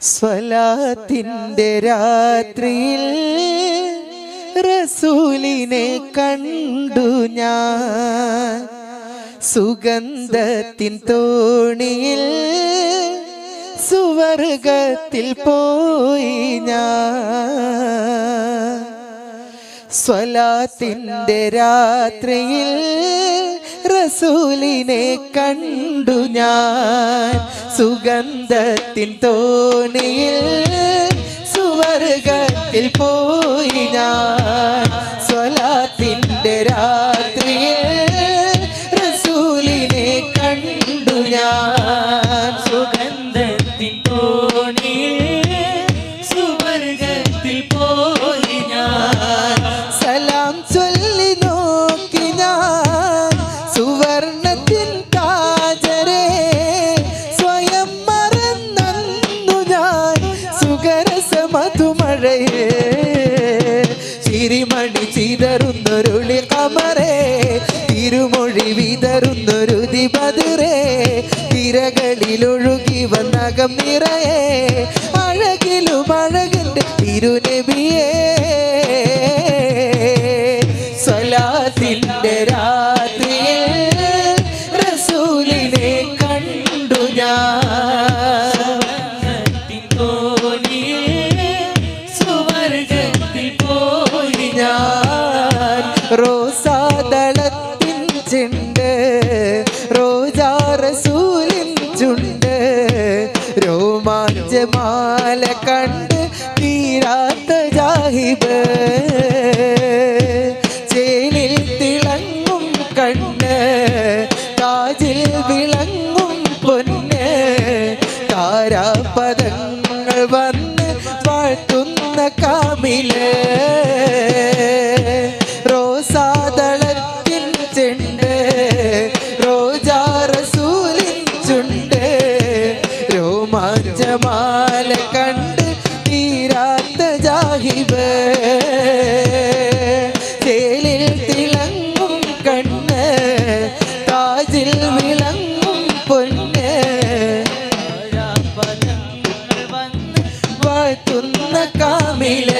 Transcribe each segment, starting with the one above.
സ്വലാത്തിന്റെ രാത്രിയിൽ റസൂലിനെ കണ്ടു ഞാൻ. സുഗന്ധത്തിൻ തോണിയിൽ സുവർഗത്തിൽ പോയി ഞാൻ. സ്വലാത്തിന്റെ രാത്രിയിൽ റസൂലിനെ കണ്ടു ഞാൻ. സുഗന്ധത്തിൻ തോണിയിൽ സുവർഗത്തിൽ പോയി ഞാൻ. ചിരിമണി ചിതറുന്നൊരുളി കമറേ തിരുമൊഴി വിതറുന്നൊരു ദിപതിരേ തിരകളിലൊഴുകി വന്നകം നിറയെ അഴകിലും അഴകിന്റെ തിരുനബിയേ. റോസാദളത്തിൻ ചുണ്ട് റോജാ റസൂലിൻ ചുണ്ട് രോമാഞ്ചമാല കണ്ട് തീരാത്ത ജാഹിബ്. ചേലിൽ തിളങ്ങും കണ്ണ് കാജിൽ രോമാഞ്ചമാല കണ്ട് തീരാത്ത ജാഹിബ്. ചേലിൽ തിളങ്ങും കണ്ണ് താജിൽ വിളങ്ങും പൊന്ന്. വന്ന് വാഴ്ത്തുന്ന കാമിൽ.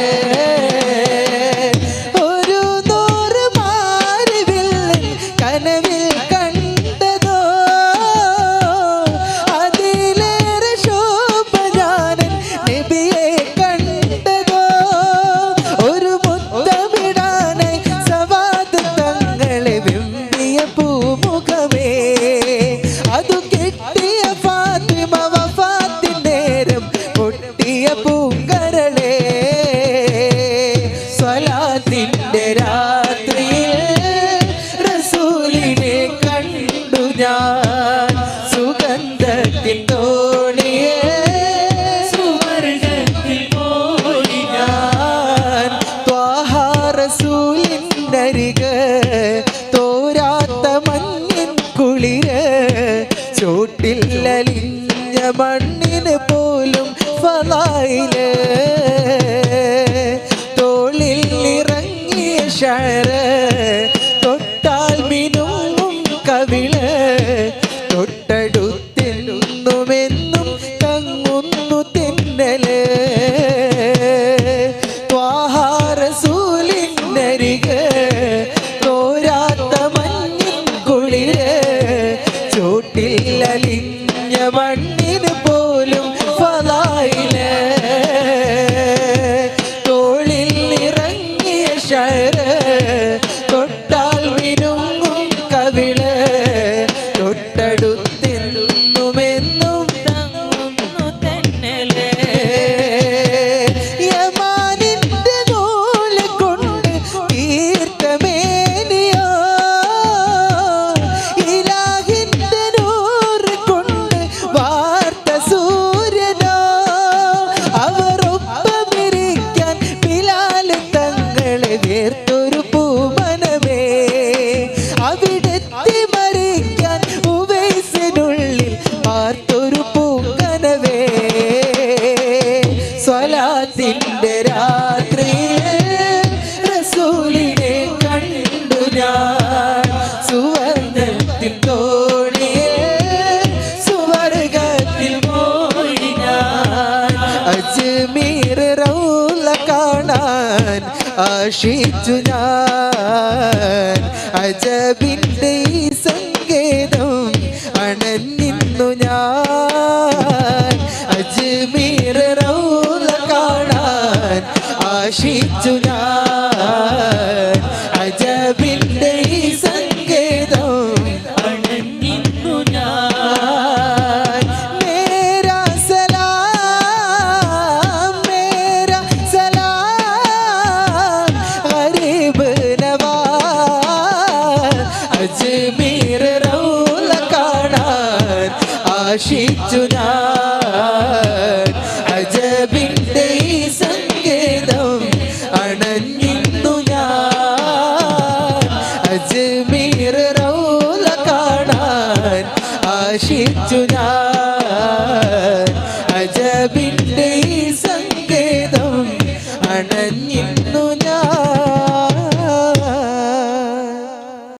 ചോട്ടില്ലലിഞ്ഞ മണ്ണിന് പോലും ഫലായിൽ തോളിൽ ഇറങ്ങിയ ഷര തൊട്ടാൽ മിനുങ്ങും കവിൾ. തൊട്ടടുത്തെന്നുമെന്നും തങ്ങുന്നു തിന്നൽ. ത്വാഹാരസൂലിനരികെ ആശിച്ചു ഞാൻ. അജബിന്റെ ഈ അണഞ്ഞിന്നു ഞാൻ. അജ്മീർ അജ്മീർ റൗല കാണാൻ ആശിച്ചു ഞാൻ. അജബിന്റെ ഈ സങ്കേതം അണഞ്ഞിന്നു ഞാൻ. അജ്മീർ റൗല കാണാൻ ആശിച്ചു ഞാൻ.